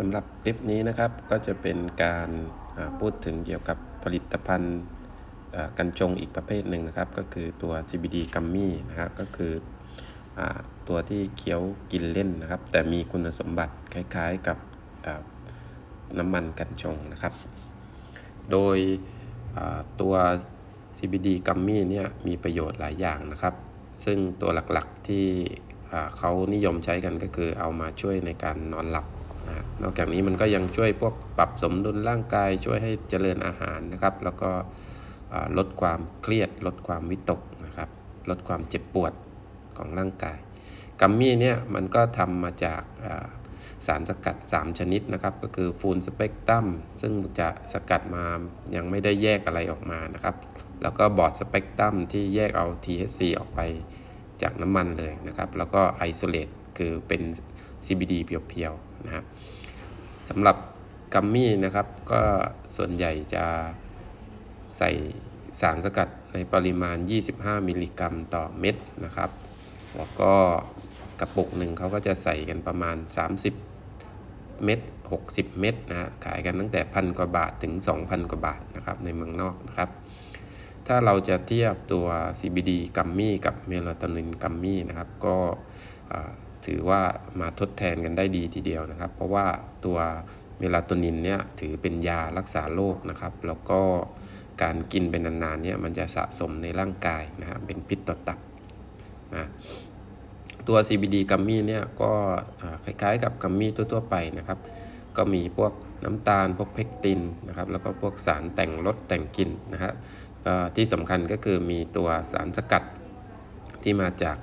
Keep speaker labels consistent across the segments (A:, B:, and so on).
A: สำหรับคลิปนี้นะครับก็จะเป็นการพูดถึงเกี่ยวกับผลิตภัณฑ์กันชงอีกประเภทหนึ่งนะครับ ก็คือตัว CBD กัมมี่นะครับก็คืออตัวที่เคี้ยวกินเล่นนะครับ แต่มีคุณสมบัติคล้ายๆกับน้ำมันกันชงนะครับ โดยตัว CBD กัมมี่เนี่ยมีประโยชน์หลายอย่างนะครับ ซึ่งตัวหลักๆที่เขานิยมใช้กันก็คือเอามาช่วยในการนอนหลับ นอกจากนี้มันก็ยังช่วยพวกปรับสมดุลร่างกาย ช่วยให้เจริญอาหารนะครับ แล้วก็ลดความเครียด ลดความวิตกนะครับ ลดความเจ็บปวดของร่างกายกัมมี่เนี่ยมันก็ทำมาจากสารสกัด 3 ชนิดนะครับ ก็คือฟูลสเปกตรัมซึ่งจะสกัดมายังไม่ได้แยกอะไรออกมานะครับ แล้วก็บอร์ดสเปกตรัมที่แยกเอา THC ออกไปจากน้ำมันเลยนะครับ แล้วก็ไอโซเลต คือเป็น CBD เพียวๆนะครับสำหรับกัมมี่นะครับ ก็ส่วนใหญ่จะใส่สารสกัดในปริมาณ 25 มิลลิกรัมต่อเม็ดนะครับ แล้วก็กระปุกหนึ่งเขาก็จะใส่กันประมาณ 30 เม็ด60 เม็ดนะฮะขายกันตั้งแต่พันกว่าบาทถึง 2,000 กว่าบาทนะครับในเมืองนอกนะครับ ถ้าเราจะเทียบตัว CBD กัมมี่กับเมลาโทนินกัมมี่นะครับ ก็ ถือว่ามาทดแทนกันได้ดีทีเดียวนะครับ เพราะว่าตัวเมลาโทนินเนี่ยถือเป็นยารักษาโรคนะครับ แล้วก็การกินเป็นนานๆเนี่ยมันจะสะสมในร่างกายนะครับเป็นพิษต่อตับนะตัว CBD กัมมี่เนี่ยก็คล้ายๆกับกัมมี่ทั่วๆไปนะครับ ก็มีพวกน้ำตาลพวกเพกตินนะครับแล้วก็พวกสารแต่งรสแต่งกลิ่นนะฮะก็ที่สำคัญก็คือมีตัวสารสกัดที่มาจาก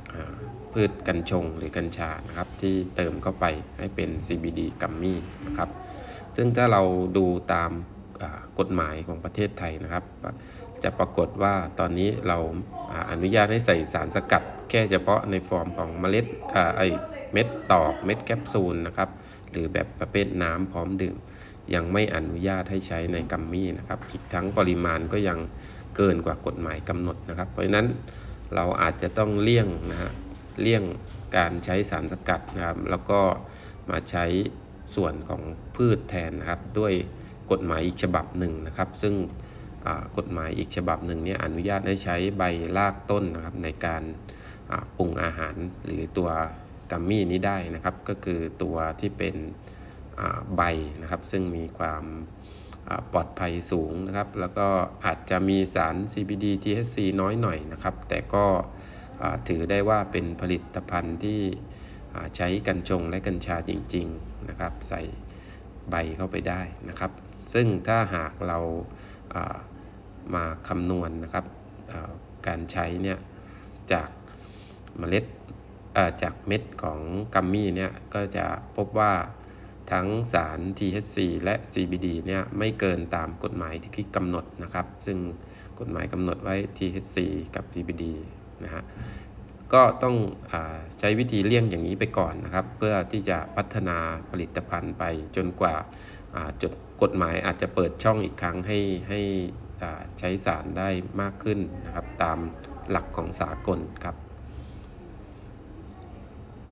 A: พืชกัญชงหรือกัญชานะครับที่เติมเข้าไปให้เป็น CBD กัมมี่นะครับซึ่งถ้าเราดูตามกฎหมายของประเทศไทยนะครับ จะปรากฏว่าตอนนี้เราอนุญาตให้ใส่สารสกัด แค่เฉพาะในฟอร์มของเมล็ดไอเม็ดตอกเม็ดแคปซูลนะครับหรือแบบประเภทน้ำพร้อมดื่ม ยังไม่อนุญาตให้ใช้ในกัมมี่นะครับอีกทั้งปริมาณก็ยังเกินกว่ากฎหมายกำหนดนะครับ เพราะฉะนั้นเราอาจจะต้องเลี่ยงนะฮะ เลี่ยงการใช้สารสกัดนะครับ แล้วก็มาใช้ส่วนของพืชแทนนะครับ ด้วยกฎหมายอีกฉบับหนึ่งนะครับ ซึ่งกฎหมายอีกฉบับหนึ่งเนี่ยอนุญาตให้ใช้ใบรากต้นนะครับในการปรุงอาหารหรือตัวกัมมี่นี้ได้นะครับ ก็คือตัวที่เป็นใบนะครับ ซึ่งมีความปลอดภัยสูงนะครับ แล้วก็อาจจะมีสาร CBD THC น้อยหน่อยนะครับ แต่ก็ ถือได้ว่าเป็นผลิตภัณฑ์ที่ใช้กัญชงและกัญชาจริงๆนะครับ ใส่ใบเข้าไปได้นะครับ ซึ่งถ้าหากเรามาคำนวณนะครับการใช้เนี่ยจากเมล็ดจากเม็ดของกัมมี่เนี่ยก็จะพบว่าทั้งสาร THC และ CBD เนี่ยไม่เกินตามกฎหมายที่กำหนดนะครับ ซึ่งกฎหมายกำหนดไว้ THC กับ CBD นะฮะก็ต้องอใช้วิธีเลี่ยงอย่างนี้ไปก่อนนะครับ เพื่อที่จะพัฒนาผลิตภัณฑ์ไปจนกว่าจดกฎหมายอาจจะเปิดช่องอีกครั้งให้ให้ใช้สารได้มากขึ้นนะครับ ตามหลักของสากลครับ